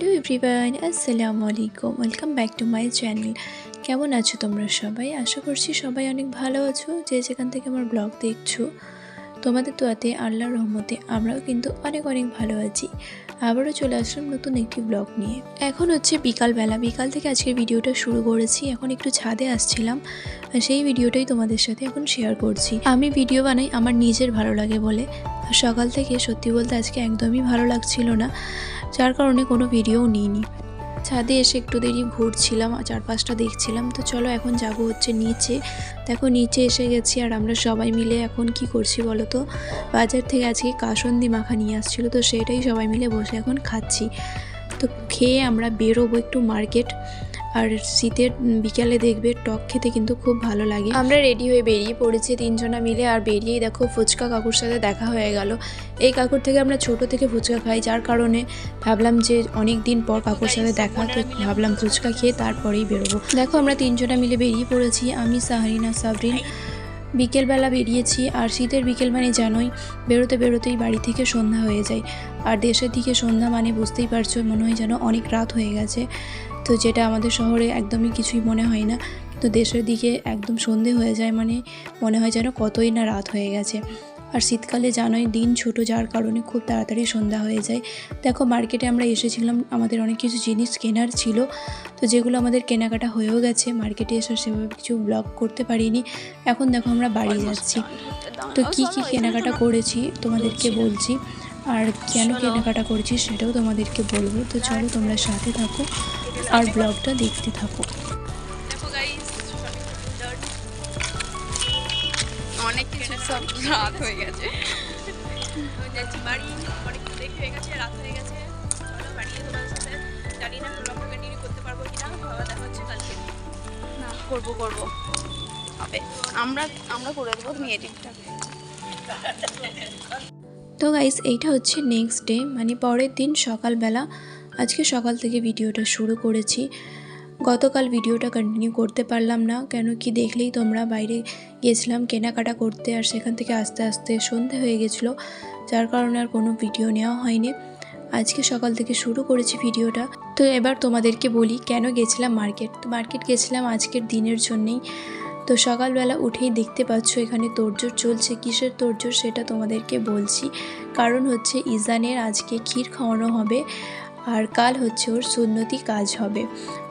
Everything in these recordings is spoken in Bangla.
হ্যালো এভরিওয়ান আসসালামু আলাইকুম welcome back to my channel কেমন আছো তোমরা সবাই? আশা করছি সবাই অনেক ভালো আছো। যে যেখান থেকে আমার ব্লগ দেখছ, তোমাদের তোয়াতে আল্লাহর রহমতে আমরাও কিন্তু অনেক অনেক ভালো আছি। আবারও চলে আসলাম নতুন একটি ব্লগ নিয়ে। এখন হচ্ছে বিকালবেলা। বিকাল থেকে আজকের ভিডিওটা শুরু করেছি। এখন একটু ছাদে আসছিলাম। সেই ভিডিওটাই তোমাদের সাথে এখন শেয়ার করছি। আমি ভিডিও বানাই আমার নিজের ভালো লাগে বলে। সকাল থেকে সত্যি বলতে আজকে একদমই ভালো লাগছিল না। যার কারণে কোনো ভিডিও নিইনি। ছাদে এসে একটু দেরি ঘুরছিলাম আর চারপাশটা দেখছিলাম। তো চলো এখন যাব হচ্ছে নিচে। দেখো নিচে এসে গেছি আর আমরা সবাই মিলে এখন কি করছি বলো তো? বাজার থেকে আজকে কাসন্দি মাখা নিয়ে আসছিল, তো সেটাই সবাই মিলে বসে এখন খাচ্ছি। তো খেয়ে আমরা বেরোবো একটু মার্কেট। আর শীতের বিকালে দেখবে টক খেতে কিন্তু খুব ভালো লাগে। আমরা রেডি হয়ে বেরিয়ে পড়েছি তিনজনা মিলে আর বেরিয়েই দেখো ফুচকা কাকুর সাথে দেখা হয়ে গেল। এই কাকুর থেকে আমরা ছোট থেকে ফুচকা খাই যার কারণে ভাবলাম যে অনেক দিন পর কাকুর সাথে দেখা তো ভাবলাম ফুচকা খেয়ে তারপরেই বেরোবো। দেখো আমরা তিনজনা মিলে বেরিয়ে পড়েছি আমি সাহারিনা সাবরিন। বিকেলবেলা বেরিয়েছি আর শীতের বিকেল মানে জানোই বেরোতে বেরোতেই বাড়ি থেকে সন্ধ্যা হয়ে যায়। আর দেশের দিকে সন্ধ্যা মানে বুঝতেই পারছ মনে হয় যেন অনেক রাত হয়ে গেছে। তো যেটা আমাদের শহরে একদমই কিছুই মনে হয় না। কিন্তু দেশের দিকে একদম সন্ধে হয়ে যায় মানে মনে হয় যেন কতই না রাত হয়ে গেছে। আর শীতকালে জানোই দিন ছোট যার কারণে খুব তাড়াতাড়ি সন্ধ্যা হয়ে যায়। দেখো মার্কেটে আমরা এসেছিলাম আমাদের অনেক কিছু জিনিস কেনার ছিল। তো যেগুলো আমাদের কেনাকাটা হয়েও গেছে মার্কেটে এসে সেভাবে কিছু ব্লগ করতে পারিনি। এখন দেখো আমরা বাড়ি যাচ্ছি। তো কি কি কেনাকাটা করেছি তোমাদেরকে বলছি। আর কেন কেনাকাটা করেছি সেটাও তোমাদেরকে বলব। তো চলো তোমরা সাথে থাকো আর ব্লগটা দেখতে থাকো। দেখো গাইস অনেক কিছু সব রাত হয়ে গেছে। যাচ্ছি বাড়ি অনেক হয়ে গেছে রাত হয়ে গেছে। চলো বাড়ি গিয়ে তোমাদের সাথে জানি না ব্লগটা কন্টিনিউ করতে পারব কি না দেখা হচ্ছে কালকে। না করব করব। হবে। আমরা আমরা করে দেবো তুমি এডিটটা তো গাইস এইটা হচ্ছে নেক্সট ডে মানে পরের দিন সকালবেলা। আজকে সকাল থেকে ভিডিওটা শুরু করেছি। গতকাল ভিডিওটা কন্টিনিউ করতে পারলাম না, কেন কি দেখলেই তোমরা বাইরে গেছিলাম কেনাকাটা করতে আর সেখান থেকে আস্তে আস্তে সন্ধে হয়ে গেছিল, যার কারণে আর কোনো ভিডিও নেওয়া হয়নি। আজকে সকাল থেকে শুরু করেছি ভিডিওটা। তো এবার তোমাদেরকে বলি, কেন গেছিলাম মার্কেট তো মার্কেট গেছিলাম আজকের দিনের জন্যেই। তো সকালবেলা উঠেই দেখতে পাচ্ছ এখানে তোড়জোড় চলছে। কিসের তোড়জোড় সেটা তোমাদেরকে বলছি। কারণ হচ্ছে ইজানের আজকে ক্ষীর খাওয়ানো হবে আর কাল হচ্ছে ওর সুন্নতি কাজ হবে।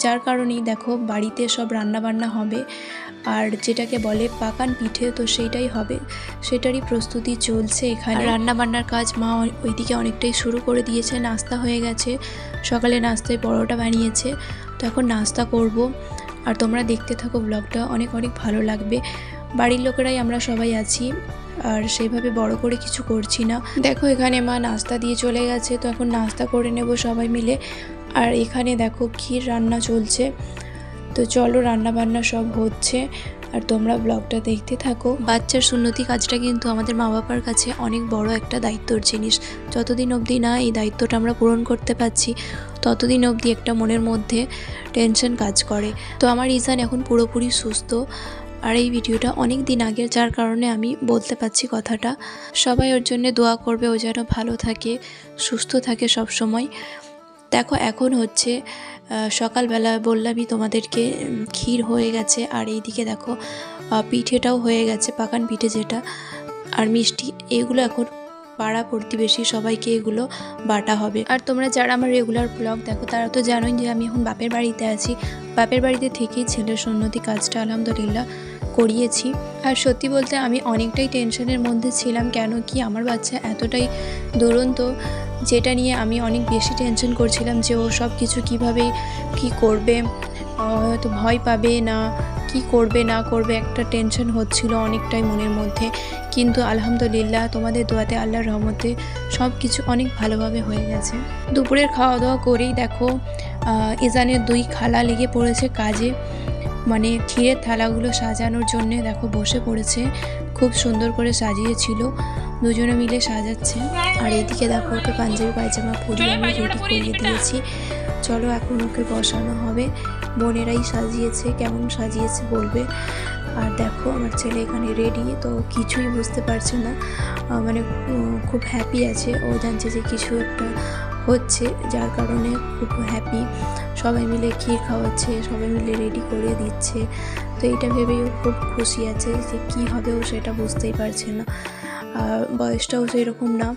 যার কারণেই দেখো বাড়িতে সব রান্না বান্না হবে আর যেটাকে বলে পাকান পিঠে তো সেইটাই হবে। সেটারই প্রস্তুতি চলছে এখানে। রান্না বান্নার কাজ মা ওইদিকে অনেকটাই শুরু করে দিয়েছে। নাস্তা হয়ে গেছে। সকালে নাস্তায় পরোটা বানিয়েছে। তো এখন নাস্তা করব। আর তোমরা দেখতে থাকো ব্লগটা অনেক অনেক ভালো লাগবে। বাড়ির লোকেরাই আমরা সবাই আছি, আর সেভাবে বড় করে কিছু করছি না। দেখো এখানে মা নাস্তা দিয়ে চলে গেছে, তো এখন নাস্তা করে নেব সবাই মিলে। আর এখানে দেখো ক্ষীর রান্না চলছে। তো চলো রান্না বান্না সব হচ্ছে। আর তোমরা ব্লগটা দেখতে থাকো। বাচ্চার সুন্নতি কাজটা কিন্তু আমাদের মা বাবার কাছে অনেক বড় একটা দায়িত্বর জিনিস। যতদিন অবধি না এই দায়িত্বটা আমরা পূরণ করতে পারছি, ততদিন অবধি একটা মনের মধ্যে টেনশন কাজ করে। তো আমার ইজান এখন পুরোপুরি সুস্থ। আর এই ভিডিওটা অনেক দিন আগের, যার কারণে আমি বলতে পারছি কথাটা। সবাই ওর জন্য দোয়া করবে, ও যেন ভালো থাকে, সুস্থ থাকে সব সময় দেখো, এখন হচ্ছে সকালবেলা বললামই তোমাদেরকে ক্ষীর হয়ে গেছে, আর এইদিকে দেখো পিঠেটাও হয়ে গেছে, পাকান পিঠে যেটা, আর মিষ্টি, এগুলো এখন পাড়া প্রতিবেশী সবাইকে এগুলো বাটা হবে। আর তোমরা যারা আমার রেগুলার ব্লগ দেখো, তারা তো জানোই যে আমি এখন বাপের বাড়িতে আছি। বাপের বাড়িতে থেকেই ছেলের সন্নতি কাজটা আলহামদুলিল্লাহ করিয়েছি। আর সত্যি বলতে আমি অনেকটাই টেনশনের মধ্যে ছিলাম, কেন কি আমার বাচ্চা এতটাই দুরন্ত যেটা নিয়ে আমি অনেক বেশি টেনশন করছিলাম যে ও সব কিছু কীভাবে কি করবে হয়তো ভয় পাবে না, কি করবে, না করবে, একটা টেনশন হচ্ছিল অনেকটাই মনের মধ্যে। কিন্তু আলহামদুলিল্লাহ তোমাদের দোয়াতে আল্লাহর রহমতে সব কিছু অনেক ভালোভাবে হয়ে গেছে। দুপুরের খাওয়া দাওয়া করেই দেখো ইজানের দুই খালা লেগে পড়েছে কাজে। মানে ক্ষীরের থালাগুলো সাজানোর জন্যে দেখো বসে পড়েছে। খুব সুন্দর করে সাজিয়েছিল। দুজনে মিলে সাজাচ্ছে। আর এদিকে দেখো ওকে পাঞ্জাবি পায়জামা পরিয়ে আমি রেডি করিয়ে দিয়েছি। চলো এখন ওকে বসানো হবে। বোনেরাই সাজিয়েছে, কেমন সাজিয়েছে বলবে? আর দেখো আমার ছেলে এখানে রেডি তো কিছুই বুঝতে পারছে না। মানে খুব হ্যাপি আছে। ও জানছে যে কিছু একটা হচ্ছে, যার কারণে খুব হ্যাপি সবাই মিলে ক্ষীর খাওয়াচ্ছে, সবাই মিলে রেডি করে দিচ্ছে। তো এইটা ভেবেই খুব খুশি আছে যে কী হবে ও সেটা বুঝতেই পারছে না। বয়সটাও সেই রকম না।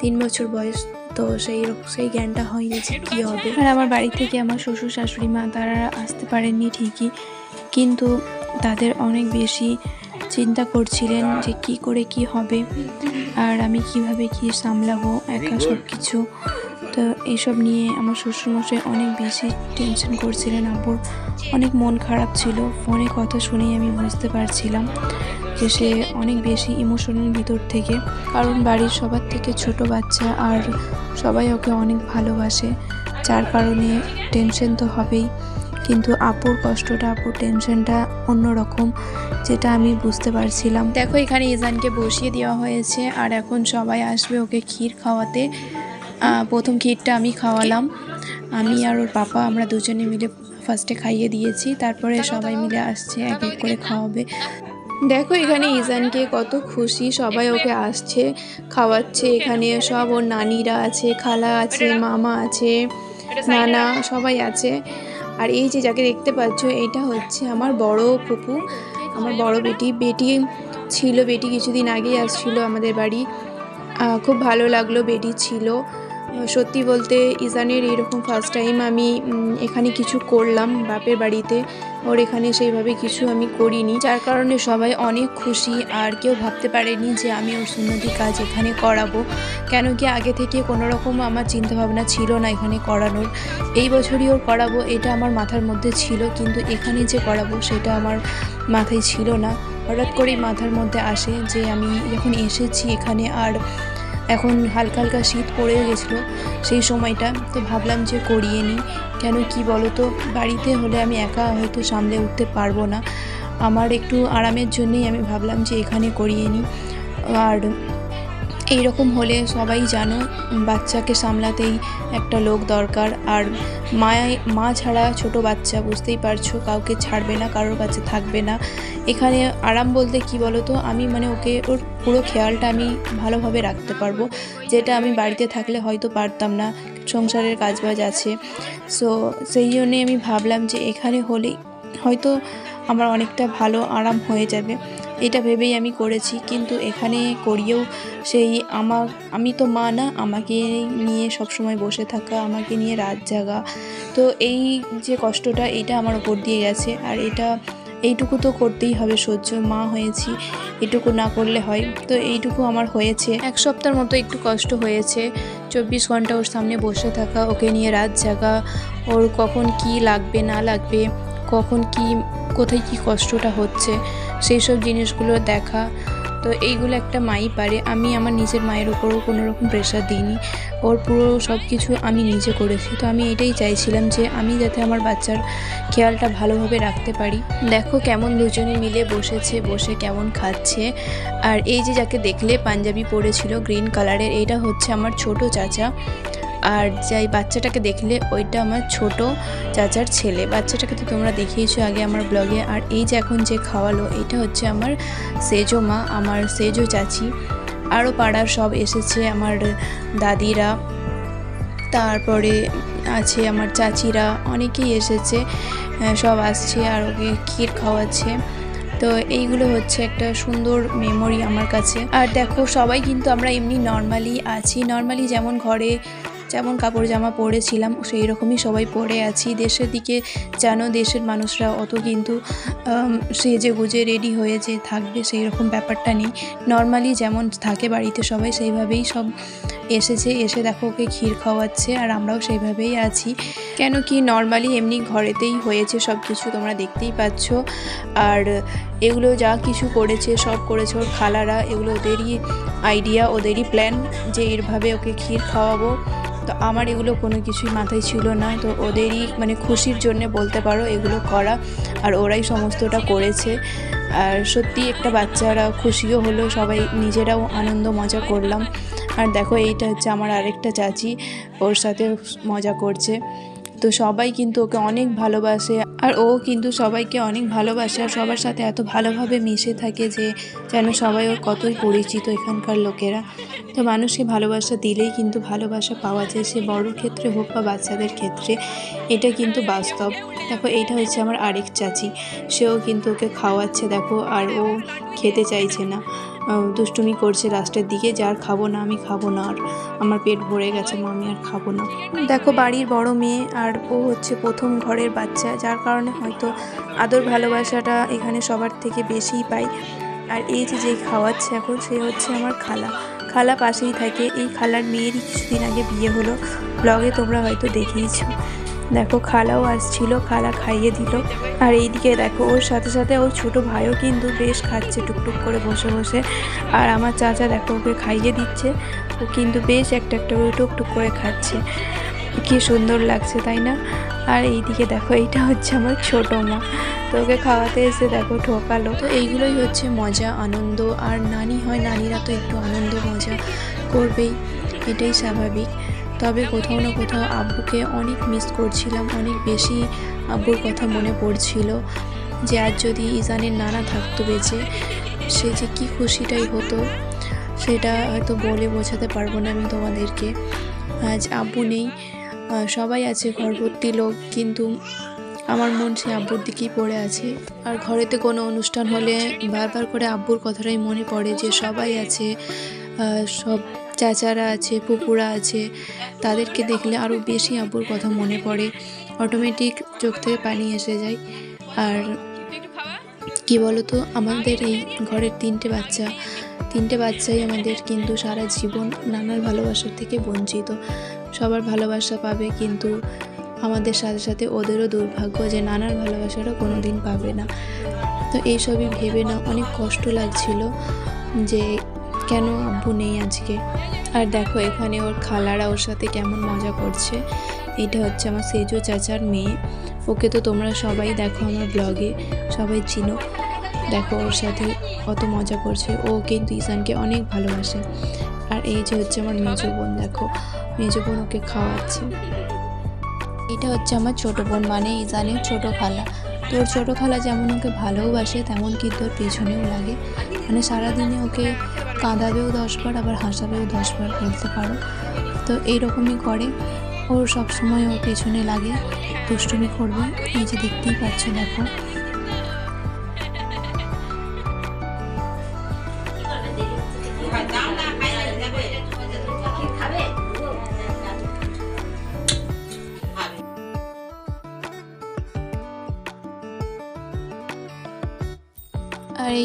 তিন বছর বয়স, তো সেই সেই জ্ঞানটা হয়নি যে কী হবে। আর আমার বাড়ি থেকে আমার শ্বশুর, শাশুড়ি মা, তারা আসতে পারেননি ঠিকই। কিন্তু তাদের অনেক বেশি চিন্তা করছিলেন যে কি করে কি হবে আর আমি কীভাবে কি সামলাবো, একা সব কিছু তো এইসব নিয়ে আমার শ্বশুরমশাই অনেক বেশি টেনশন করছিলেন আব্বুর। অনেক মন খারাপ ছিল। ফোনে কথা শুনেই আমি বুঝতে পারছিলাম। যে সে অনেক বেশি ইমোশনাল ভিতর থেকে। কারণ বাড়ির সবার থেকে ছোট বাচ্চা আর সবাই ওকে অনেক ভালোবাসে। যার কারণে টেনশন তো হবেই। কিন্তু আপুর কষ্টটা, আপুর টেনশনটা অন্যরকম, যেটা আমি বুঝতে পারছিলাম। দেখো, এখানে ইজানকে বসিয়ে দেওয়া হয়েছে আর এখন সবাই আসবে ওকে ক্ষীর খাওয়াতে। প্রথম ক্ষীরটা আমি খাওয়ালাম। আমি আর ওর পাপা, আমরা দুজনে মিলে ফার্স্টে খাইয়ে দিয়েছি। তারপরে সবাই মিলে আসছে, এক এক করে খাওয়াবে। দেখো, এখানে ইজানকে কত খুশি। সবাই ওকে আসছে, খাওয়াচ্ছে। এখানে সব ওর নানিরা আছে, খালা আছে, মামা আছে, নানা সবাই আছে। আর এই যে যাকে দেখতে পাচ্ছ, এটা হচ্ছে আমার বড় ফুপু। আমার বড় বেটি। বেটি ছিল, বেটি কিছুদিন আগেই আসছিল আমাদের বাড়ি। খুব ভালো লাগল, বেটি ছিল। সত্যি বলতে ইজানের এরকম ফার্স্ট টাইম আমি এখানে কিছু করলাম বাপের বাড়িতে। ওর এখানে সেইভাবে কিছু আমি করিনি। যার কারণে সবাই অনেক খুশি। আর কেউ ভাবতে পারেনি যে আমি ওর সুন্নতি কাজ এখানে করাবো। কেন কি আগে থেকে কোনো রকম আমার চিন্তাভাবনা ছিল না এখানে করানোর। এই বছরই ওর করাবো, এটা আমার মাথার মধ্যে ছিল। কিন্তু এখানে যে করাবো, সেটা আমার মাথায় ছিল না। হঠাৎ করেই মাথার মধ্যে আসে যে আমি যখন এসেছি এখানে আর এখন হালকা হালকা শীত পড়ে গেছিল সেই সময়টা, তো ভাবলাম যে করিয়ে নিই। কেন কি বলো তো বাড়িতে হলে আমি একা হয়তো সামলে উঠতে পারব না। আমার একটু আরামের জন্যেই আমি ভাবলাম যে এখানে করিয়ে নিই। আর এইরকম হলে সবাই জানো, বাচ্চাকে সামলাতেই একটা লোক দরকার। আর মায় মা ছাড়া ছোট বাচ্চা বুঝতেই পারছ, কাউকে ছাড়বে না, কারোর কাছে থাকবে না। এখানে আরাম বলতে কি বলো তো আমি মানে ওকে, ওর পুরো খেয়ালটা আমি ভালোভাবে রাখতে পারব। যেটা আমি বাড়িতে থাকলে হয়তো পারতাম না, সংসারের কাজবাজ আছে। সো সেই জন্যে আমি ভাবলাম যে এখানে হলেই হয়তো আমার অনেকটা ভালো আরাম হয়ে যাবে। এটা ভেবেই আমি করেছি, কিন্তু এখানে করিয়েও সেই আমার, আমি তো মা না, আমাকে নিয়ে সব সময় বসে থাকা, আমাকে নিয়ে রাত জাগা। তো এই যে কষ্টটা, এটা আমার ওপর দিয়ে গেছে। আর এটা, এইটুকু তো করতেই হবে সহ্য, মা হয়েছি, এটুকু না করলে হয়। তো এইটুকু আমার হয়েছে। এক সপ্তাহের মতো একটু কষ্ট হয়েছে, চব্বিশ ঘণ্টা ওর সামনে বসে থাকা, ওকে নিয়ে রাত জাগা, ওর কখন কি লাগবে, না লাগবে, কখন কি কোথায় কি কষ্টটা হচ্ছে সেই সব জিনিসগুলো দেখা। তো এইগুলো একটা মাই পারে। আমি আমার নিজের মায়ের উপরও কোনো রকম প্রেশার দিইনি। ওর পুরো সব কিছু আমি নিজে করেছি। তো আমি এটাই চাইছিলাম যে আমি যাতে আমার বাচ্চার খেয়ালটা ভালোভাবে রাখতে পারি। দেখো কেমন দুজনে মিলে বসেছে, বসে কেমন খাচ্ছে। আর এই যে যাকে দেখলে পাঞ্জাবি পরেছিল গ্রিন কালারের এইটা হচ্ছে আমার ছোট চাচা। আর যাই বাচ্চাটাকে দেখলে ওইটা আমার ছোট চাচার ছেলে। বাচ্চাটাকে তো তোমরা দেখিয়েছো আগে আমার ব্লগে আর এই যে এখন যে খাওয়ালো, এটা হচ্ছে আমার সেজো মা, আমার সেজো চাচি। আরও পাড়ার সব এসেছে আমার দাদিরা। তারপরে আছে আমার চাচিরা, অনেকেই এসেছে সব আসছে আর ওকে ক্ষীর খাওয়াচ্ছে। তো এইগুলো হচ্ছে একটা সুন্দর মেমোরি আমার কাছে। আর দেখো, সবাই কিন্তু আমরা এমনি নর্মালি আছি। নর্মালি যেমন ঘরে যেমন কাপড় জামা পরেছিলাম, সেই রকমই সবাই পরে আছি। দেশের দিকে জানো দেশের মানুষরা অত কিন্তু সেজে গুজে রেডি হয়ে যে থাকবে, সেই রকম ব্যাপারটা নেই। নর্মালি যেমন থাকে বাড়িতে সবাই, সেইভাবেই সব এসেছে, এসে দেখো ওকে ক্ষীর খাওয়াচ্ছে আর আমরাও সেইভাবেই আছি। কেন কি নর্মালি এমনি ঘরেতেই হয়েছে সব কিছু তোমরা দেখতেই পাচ্ছ। আর এগুলো যা কিছু করেছে, সব করেছে ওর খালারা, এগুলো ওদেরই আইডিয়া ওদেরই প্ল্যান যে এরভাবে ওকে ক্ষীর খাওয়াবো। তো আমার এগুলো কোনো কিছুই মাথায় ছিল না, তো ওদেরই মানে খুশির জন্য বলতে পারো এগুলো করা আর ওরাই সমস্তটা করেছে। আর সত্যি একটা বাচ্চারা খুশিও হলো, সবাই নিজেরাও আনন্দ মজা করলাম। আর দেখো, এইটা হচ্ছে আমার আরেকটা চাচি, ওর সাথে মজা করছে। তো সবাই কিন্তু ওকে অনেক ভালোবাসে, আর ও কিন্তু সবাইকে অনেক ভালোবাসে, আর সবার সাথে এত ভালোভাবে মিশে থাকে যে যেন সবাই ওর কতই পরিচিত এখানকার লোকেরা। তো মানুষকে ভালোবাসা দিলেই কিন্তু ভালোবাসা পাওয়া যায়, সে বড়োর ক্ষেত্রে হোক বা বাচ্চাদের ক্ষেত্রে, এটা কিন্তু বাস্তব। দেখো, এইটা হচ্ছে আমার আরেক চাচি, সেও কিন্তু ওকে খাওয়াচ্ছে, দেখো, আর ও খেতে চাইছে না। দুষ্টুমি করছে লাস্টের দিকে, যে আর খাব না, আমি খাব না, আর আমার পেট ভরে গেছে মা আমি আর খাব না। দেখো, বাড়ির বড় মেয়ে আর ও হচ্ছে প্রথম ঘরের বাচ্চা, যার কারণে হয়তো আদর ভালোবাসাটা এখানে সবার থেকে বেশিই পাই। আর এই যে যে খাওয়াচ্ছে এখন, সে হচ্ছে আমার খালা। খালা পাশেই থাকে। এই খালার মেয়েরই কিছুদিন আগে বিয়ে হলো। ব্লগে তোমরা হয়তো দেখিয়েছো দেখো, খালাও আসছিল, খালা খাইয়ে দিল। আর এইদিকে দেখো, ওর সাথে সাথে ওর ছোট ভাইও কিন্তু বেশ খাচ্ছে, টুকটুক করে বসে বসে। আর আমার চাচা দেখো, ওকে খাইয়ে দিচ্ছে। ও কিন্তু বেশ একটা একটা করে টুকটুক করে খাচ্ছে। কি সুন্দর লাগছে, তাই না? আর এইদিকে দেখো, এইটা হচ্ছে আমার ছোট মা। তো ওকে খাওয়াতে এসে দেখো, ঠকালো। তো এইগুলোই হচ্ছে মজা, আনন্দ। আর নানি হয়, নানিরা তো একটু আনন্দ, মজা করবেই। এটাই স্বাভাবিক। তবে কোথাও না কোথাও আব্বুকে অনেক মিস করছিলাম, অনেক বেশি আব্বুর কথা মনে পড়ছিল যে আজ যদি ইজানের নানা থাকতো বেঁচে, সে যে কী খুশিটাই হতো, সেটা হয়তো বলে বোঝাতে পারব না আমি তোমাদেরকে। আজ আব্বু নেই সবাই আছে ঘর ভর্তি লোক, কিন্তু আমার মন সে আব্বুর দিকেই পড়ে আছে। আর ঘরেতে কোনো অনুষ্ঠান হলে বারবার করে আব্বুর কথাটাই মনে পড়ে যে সবাই আছে সব চাচারা আছে পুকুরা আছে, তাদেরকে দেখলে আরও বেশি আব্বুর কথা মনে পড়ে। অটোমেটিক চোখ থেকে পানি এসে যায়। আর কি বলতো, আমাদের এই ঘরের তিনটে বাচ্চা। তিনটে বাচ্চাই আমাদের কিন্তু সারা জীবন নানার ভালোবাসার থেকে বঞ্চিত। সবার ভালোবাসা পাবে কিন্তু আমাদের সাথে সাথে ওদেরও দুর্ভাগ্য যে নানার ভালোবাসাটা কোনো দিন পাবে না। তো এইসবই ভেবে না অনেক কষ্ট লাগছিল যে কেন আব্বু নেই আজকে? আর দেখো এখানে ওর খালারা ওর সাথে কেমন মজা করছে। এটা হচ্ছে আমার সেজো চাচার মেয়ে। ওকে তো তোমরা সবাই দেখো আমার ব্লগে সবাই চিনো। দেখো ওর সাথে কত মজা করছে। ও কিন্তু ঈশানকে অনেক ভালোবাসে। আর এই যে হচ্ছে আমার মেজো বোন, দেখো। মেজো বোন ওকে খাওয়াচ্ছে। এটা হচ্ছে আমার ছোটো বোন মানে ঈশানের ছোট খালা। তোর ছোট খালা যেমন ওকে ভালোবাসে, তেমন কিন্তু ওর পেছনেও লাগে। মানে সারাদিনে ওকে কাঁদাবেও দশবার, আবার হাসাবেও দশবার বলতে পারো। তো এইরকমই করে। ওর সবসময় ওর পেছনে লাগে। দুষ্টুমি করবে। এই যে দেখতেই পাচ্ছ, দেখো।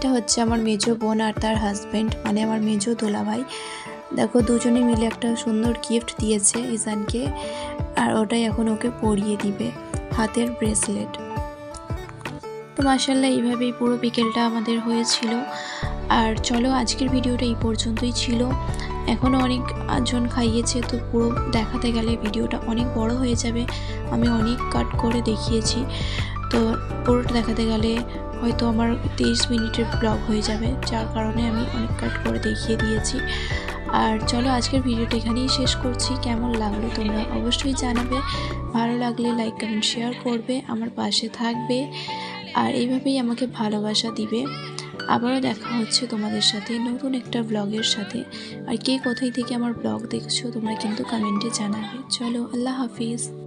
এইটা হচ্ছে আমার মেজো বোন আর তার হাজব্যান্ড মানে আমার মেজো দোলাভাই। দেখো, দুজনে মিলে একটা সুন্দর গিফট দিয়েছে ইজানকে আর ওটাই এখন ওকে পরিয়ে দিবে হাতের ব্রেসলেট তো মার্শাল্লাহ এইভাবেই পুরো বিকেলটা আমাদের হয়েছিল। আর চলো, আজকের ভিডিওটা এই পর্যন্তই ছিল। এখনও অনেক জন খাইয়েছে, তো পুরো দেখাতে গেলে ভিডিওটা অনেক বড় হয়ে যাবে। আমি অনেক কাট করে দেখিয়েছি। তো পুরোটা দেখাতে গেলে হয়তো আমার তেইশ মিনিটের ব্লগ হয়ে যাবে, যার কারণে আমি অনেক কাট করে দেখিয়ে দিয়েছি। আর চলো আজকের ভিডিওটা এখানেই শেষ করছি। কেমন লাগল তোমরা অবশ্যই জানাবে। ভালো লাগলে লাইক কমেন্ট শেয়ার করবে, আমার পাশে থাকবে, আর এইভাবেই আমাকে ভালোবাসা দিবে। আবারও দেখা হচ্ছে তোমাদের সাথে নতুন একটা ব্লগের সাথে। আর কে কোথায় থেকে আমার ব্লগ দেখছ তোমরা কিন্তু কমেন্টে জানাবে। চলো, আল্লাহ হাফিজ।